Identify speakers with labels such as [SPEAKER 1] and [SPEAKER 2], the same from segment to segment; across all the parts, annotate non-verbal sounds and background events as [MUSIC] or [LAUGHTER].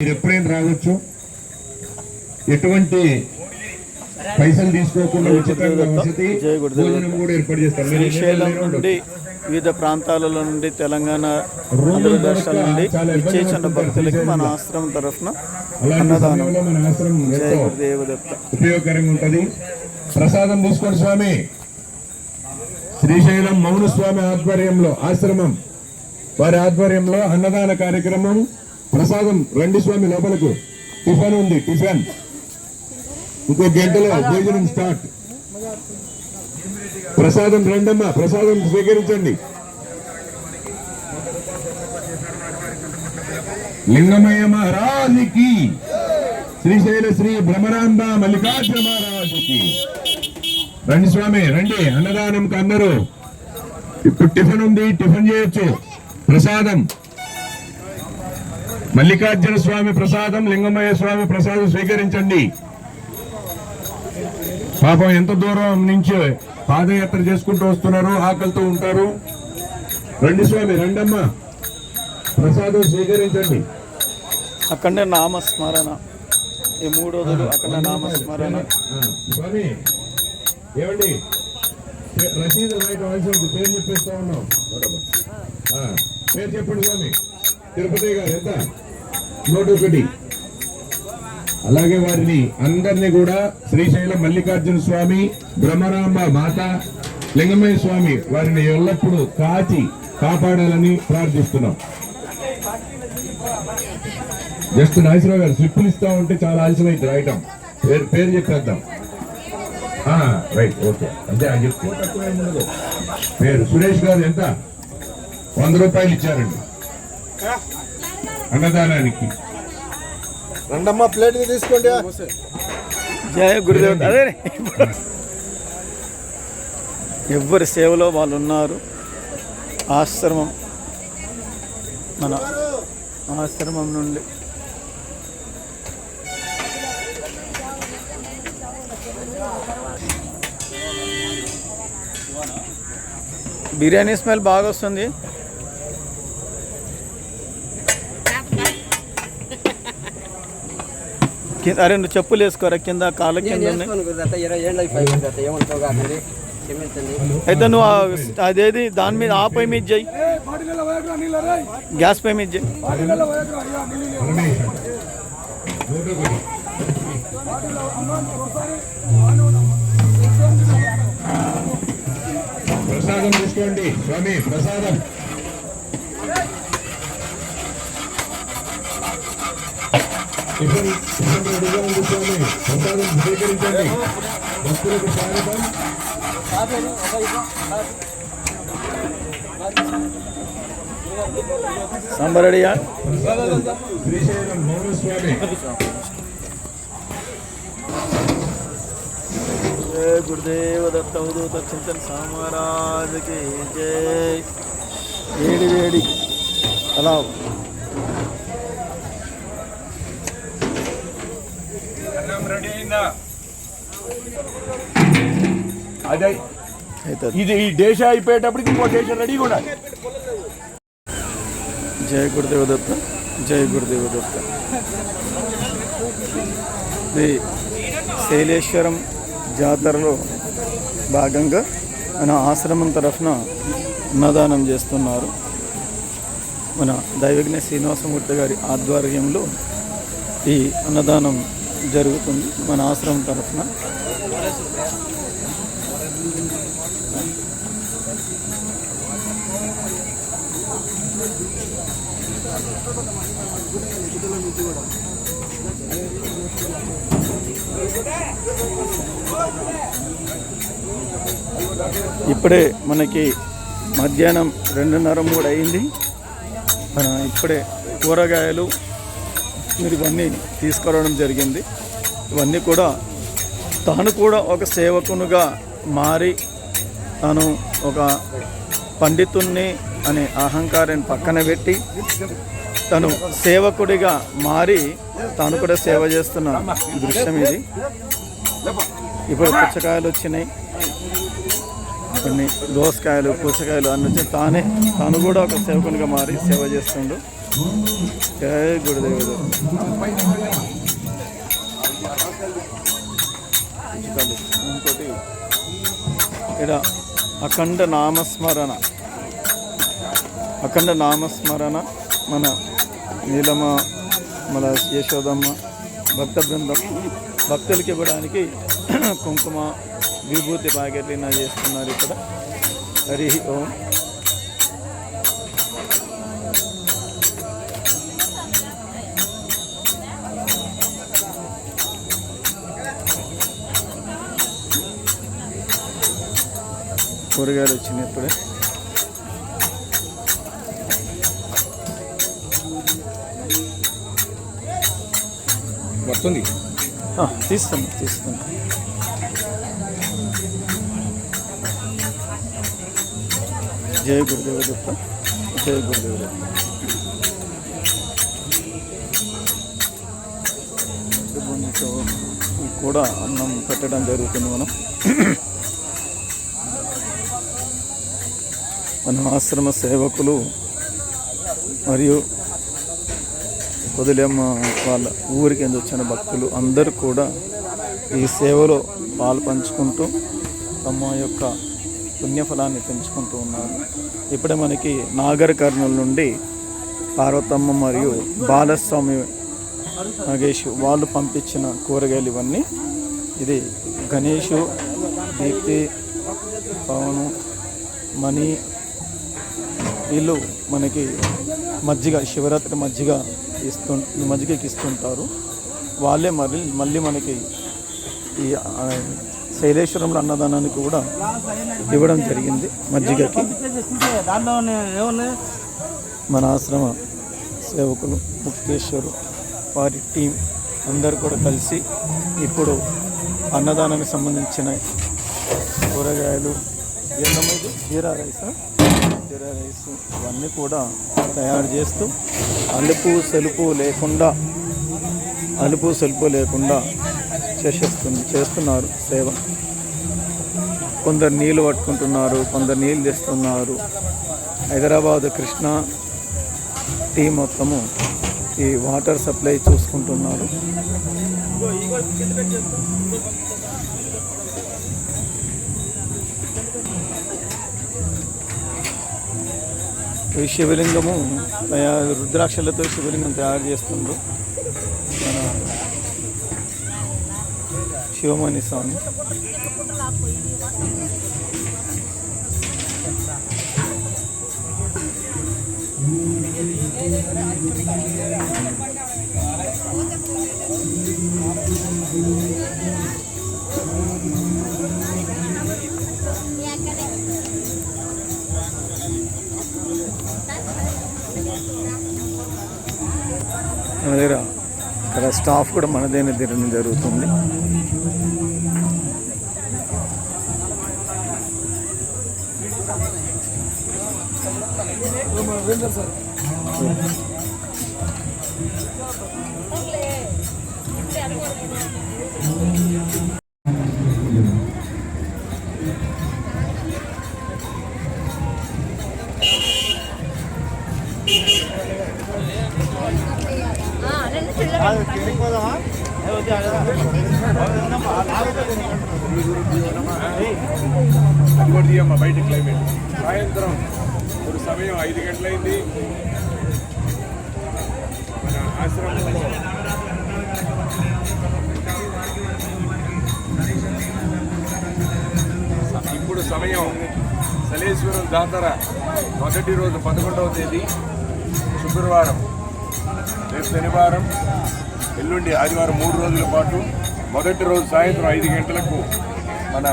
[SPEAKER 1] మీరు ఎప్పుడైనా రావచ్చు ఎటువంటి పైసలు తీసుకోకుండా ఉచితంగా వసతి. భోజనం కూడా ఏర్పాటు చేస్తాం మీరు
[SPEAKER 2] శ్రీశైలం
[SPEAKER 1] ఎన్ని
[SPEAKER 2] నుండి వివిధ ప్రాంతాలలో నుండి తెలంగాణ ఆంధ్ర రాష్ట్రాల నుండి విచ్చేసిన భక్తులకి మన ఆశ్రమం తరఫున అన్నదానం.
[SPEAKER 1] ఉపయోగకరంగా ఉంటది. ప్రసాదం తీసుకోండి స్వామి. శ్రీశైలం మౌన స్వామి ఆధ్వర్యంలో ఆశ్రమం. వారి ఆధ్వర్యంలో అన్నదాన కార్యక్రమం. ప్రసాదం రండి స్వామి లోపలకు. టిఫిన్ ఉంది టిఫిన్. ఇంకో గంటలో భోజనం స్టార్ట్. ప్రసాదం రండమ్మా ప్రసాదం స్వీకరించండి. లింగమయ్య మహారాజుకి శ్రీశైల శ్రీ భ్రమరాంబ మల్లికార్జున మహారాజుకి. రండి స్వామి రండి అన్నదానంకి అందరూ ఇప్పుడు టిఫిన్ ఉంది టిఫిన్ చేయొచ్చు. ప్రసాదం. మల్లికార్జున స్వామి ప్రసాదం లింగమయ్య స్వామి ప్రసాదం స్వీకరించండి. పాపం ఎంత దూరం నుంచి పాదయాత్ర చేసుకుంటూ వస్తున్నారు ఆకలితో ఉంటారు. రండి స్వామి రండమ్మా. ప్రసాదం స్వీకరించండి.
[SPEAKER 2] అక్కడనే నామస్మరణ. ఈ మూడు రోజులు అక్కడ నామస్మరణ.
[SPEAKER 1] స్వామి ఏమండి? రసీదు రైట్ పేరు చెప్పేస్తా ఉన్నాం. ఆ, పేరు చెప్పండి స్వామి. తిరుపతి గారు ఎంత? నూట ఒకటి అలాగే వారిని అందరినీ కూడా శ్రీశైలం మల్లికార్జున స్వామి బ్రహ్మరాంబ మాత లింగమయ్య స్వామి వారిని ఎల్లప్పుడూ కాచి కాపాడాలని ప్రార్థిస్తున్నాం. జస్ట్ నాగేశ్వరరావు గారు స్లిప్పులు ఇస్తా ఉంటే చాలా ఆలస్యం అయితే రాయటం. పేరు పేరు చెప్పేద్దాం. Right okay. అంతే అది చెప్తే పేరు సురేష్ గారు ఎంత? వంద రూపాయలు ఇచ్చారండి. అన్నదానానికి.
[SPEAKER 3] రండమ్మ ప్లేట్ తీసుకోండి.
[SPEAKER 2] జయ గురుదేవ్. అదే ఎవరి సేవలో వాళ్ళు ఉన్నారు. ఆశ్రమం. మన ఆశ్రమం నుండి. బిర్యానీ స్మెల్ బాగా వస్తుంది. అరే నువ్వు చెప్పులు వేసుకోరా కింద కాళ్ళ కింద అయితే నువ్వు అదేది దాని మీద ఆ పై మీద చెయ్యి. గ్యాస్ పై మీద
[SPEAKER 1] ఒకటి. ప్రసాదం తీసుకోండి స్వామి ప్రసాదం. టిఫిన్ టిఫిన్ రెడీగా ఉంది స్వామి ప్రసాదం స్వీకరించండి భక్తులకు స్వాగతం
[SPEAKER 2] సంబరడియా
[SPEAKER 1] శ్రీశైలం మౌన స్వామి
[SPEAKER 2] జయ గురుదేవ దత్త అవధూత చింతన్ సామరాజుకి జై. వేడి వేడి. అలా
[SPEAKER 1] అదే. ఇది ఈ దేశ అయిపోయేటప్పటికి ఇంకో దేశం రెడీగా ఉండాలి.
[SPEAKER 2] జయ గురుదేవ దత్త జయ గురుదేవ దత్త. ఇది శైలేశ్వరం జాతరలో భాగంగా మన ఆశ్రమం తరఫున అన్నదానం చేస్తున్నారు. మన దైవజ్ఞ శ్రీనివాసమూర్తి గారి ఆధ్వర్యంలో ఈ అన్నదానం జరుగుతుంది మన ఆశ్రమం తరఫున. ఇప్పుడే మనకి మధ్యాహ్నం రెండున్నర మూడు అయింది. మన ఇప్పుడే కూరగాయలు మీరు ఇవన్నీ తీసుకురావడం జరిగింది. ఇవన్నీ కూడా తాను కూడా ఒక సేవకునుగా మారి తాను ఒక పండితుణ్ణి అనే అహంకారాన్ని పక్కన పెట్టి తను సేవకుడిగా మారి తాను కూడా సేవ చేస్తున్న దృశ్యం ఇది. ఇప్పుడు పుచ్చకాయలు వచ్చినాయి. కొన్ని దోసకాయలు పుచ్చకాయలు అన్ని వచ్చి తానే తాను కూడా ఒక సేవకునిగా మారి సేవ చేస్తుండు. జయ గురుదేవుడు. ఇంకోటి ఇక్కడ అఖండ నామస్మరణ. అఖండ నామస్మరణ మన నీలమ మన యశోదమ్మ భక్త బృందం. భక్తులకి ఇవ్వడానికి [CLEARS THROAT] కుంకుమ విభూతి ప్యాకెట్లు చేస్తున్నారు ఇక్కడ. హరి ఓం. కూరగాయలు వచ్చినాయి ఇప్పుడే.
[SPEAKER 1] వస్తుంది?
[SPEAKER 2] ఆ, తీస్తాను తీస్తాను జయ గురుదేవ దత్త జయ గురుదేవ దత్త. కూడా అన్నం పెట్టడం జరుగుతుంది మనం. మన ఆశ్రమ సేవకులు మరియు వదిలేమ్మ వాళ్ళ ఊరికి వచ్చిన భక్తులు అందరూ కూడా ఈ సేవలో పాలు పంచుకుంటూ తమ యొక్క పుణ్యఫలాన్ని పెంచుకుంటూ ఉన్నారు. ఇప్పుడే మనకి నాగర్ కర్నూలు నుండి పార్వతమ్మ మరియు బాలస్వామి నాగేష్ వాళ్ళు పంపించిన కూరగాయలు ఇవన్నీ. ఇది గణేషు దీప్తి పవను మణి వీళ్ళు మనకి మజ్జిగ శివరాత్రి మజ్జిగ ఇస్తు మజ్జిగకి ఇస్తుంటారు. వాళ్ళే మళ్ళీ మళ్ళీ మనకి ఈ శైలేశ్వరంలో అన్నదానానికి కూడా ఇవ్వడం జరిగింది మజ్జిగకి. మన ఆశ్రమ సేవకులు ముక్తేశ్వరు వారి టీం అందరు కూడా కలిసి ఇప్పుడు అన్నదానానికి సంబంధించిన కూరగాయలు ఏంటమ్మా జీరా రైసా? జీరా రైస్ ఇవన్నీ కూడా తయారు చేస్తూ అలుపు సెలుపు లేకుండా అలుపు సెలుపు లేకుండా చేసేస్తుంది చేస్తున్నారు సేవ. కొందరు నీళ్ళు పట్టుకుంటున్నారు కొందరు నీళ్ళు తెస్తున్నారు. హైదరాబాద్ కృష్ణ టీ మొత్తము ఈ వాటర్ సప్లై చూసుకుంటున్నారు. ఈ శివలింగము తయారు రుద్రాక్షలతో శివలింగం తయారు చేస్తుండ్రు. మన శివమణి స్వామి. మన స్టాఫ్ కూడా మనదైన తిరగడం జరుగుతుంది.
[SPEAKER 1] సార్ సాయంత్రం ఇప్పుడు సమయం ఐదు గంటలైంది. మన ఆశ్రమంలో ఇప్పుడు సమయం సలేశ్వరం జాతర మొదటి రోజు పదకొండవ తేదీ శుక్రవారం రేపు శనివారం ఎల్లుండి ఆదివారం మూడు రోజుల పాటు మొదటి రోజు సాయంత్రం ఐదు గంటలకు మన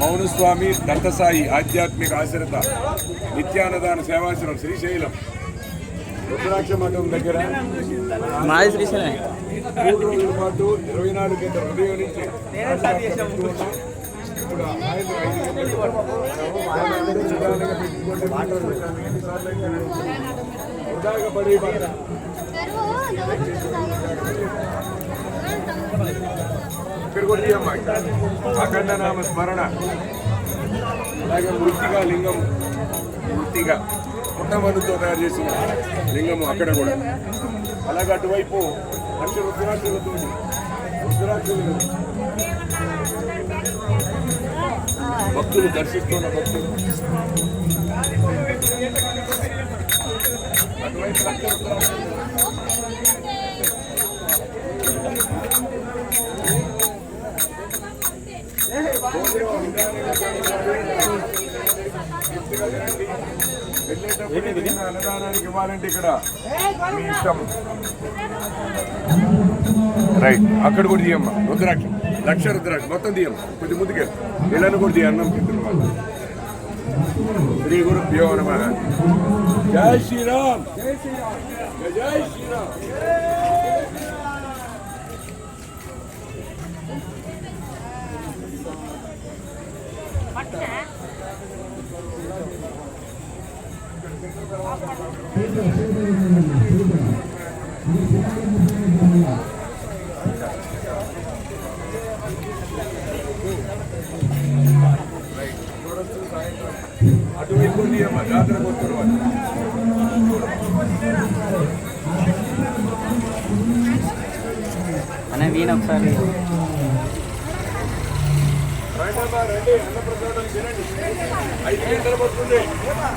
[SPEAKER 1] మౌనస్వామి దత్తసాయి ఆధ్యాత్మిక ఆశ్రిత నిత్యాన్నదాన సేవాశ్రమం శ్రీశైలం రుద్రాక్ష మఠం దగ్గర
[SPEAKER 4] మాది శ్రీశైలం
[SPEAKER 1] మూడు రోజుల పాటు ఇరవై నాలుగు గంటల ఉదయం నుంచి ఇప్పుడు వృధాగా పడి. ఇక్కడ కూడా అఖండ నామ స్మరణ అలాగే మృతిగా లింగం మృతిగా పుట్టమనుతో తయారు చేసిన లింగము అక్కడ కూడా. అలాగే అటువైపు లక్ష రుద్రాక్షలతో రుద్రాక్షలు. భక్తులు దర్శిస్తున్న భక్తులు. అటువైపు లక్ష రుద్రాక్షలు వెళ్ళేటప్పుడు అన్నదానానికి ఇవ్వాలంటే ఇక్కడ మీ ఇష్టం రైట్ అక్కడ కూడా తీయమ్మా. రుద్రాక్ష. లక్ష రుద్రాక్ష. మొత్తం తీయమ్మా. కొద్ది ముందుకే ఇళ్ళను కూడా తీయ అన్నం తింటున్న శ్రీ గురు భ్యో జై శ్రీరామ్. జై శ్రీరామ్. జై శ్రీరామ్. అటువైపు కూడా తీయమ్మా జాతర కొట్టుకున్న వాళ్ళు
[SPEAKER 4] అనే వీణ ఒకసారి
[SPEAKER 1] రండి అన్నప్రసాదం తినండి. ఐదు గంటలు పడుతుంది.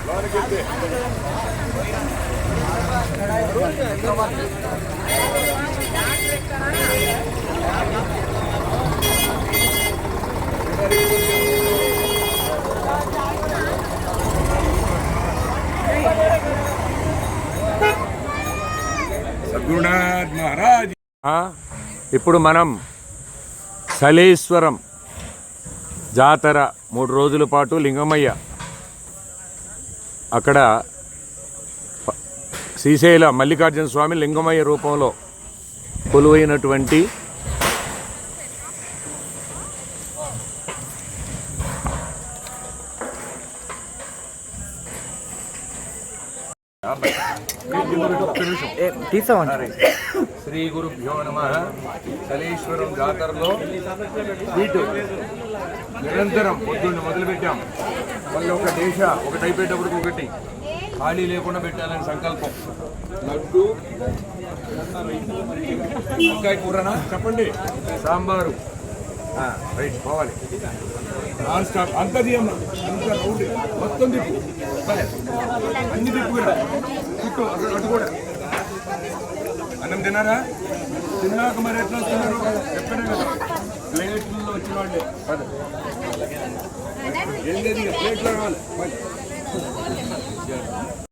[SPEAKER 1] లోనికి వెళ్తే సద్గురునాథ్ మహారాజ్. ఇప్పుడు మనం సలేశ్వరం జాతర మూడు రోజుల పాటు లింగమయ్య. అక్కడ శ్రీశైల మల్లికార్జున స్వామి లింగమయ్య రూపంలో కొలువైనటువంటి
[SPEAKER 4] తీసామండి
[SPEAKER 1] శ్రీ గురుభ్యో నమ. సలేశ్వరం జాతరలో వీటు నిరంతరం పొద్దున్న మొదలుపెట్టాం. మళ్ళీ ఒక దేశ ఒకటి అయిపోయేటప్పటికి ఒకటి. ఖాళీ లేకుండా పెట్టాలని సంకల్పం. లడ్డు వంకాయ కూరనా? చెప్పండి. సాంబారు. రైట్ పోవాలి. నాన్ స్టాప్ అంత తీయమ్మా. అంత రౌండ్ మొత్తం తిప్పు. అన్ని తిప్పు కూడా చుట్టూ అటు కూడా. అన్నం తిన్నారా? తిన్నాక మరి ఎట్లా వస్తున్నారు? చెప్పాను కదా. ప్లేట్లో వచ్చిన వాళ్ళే పద. ఏం లేదు ప్లేట్లో రావాలి.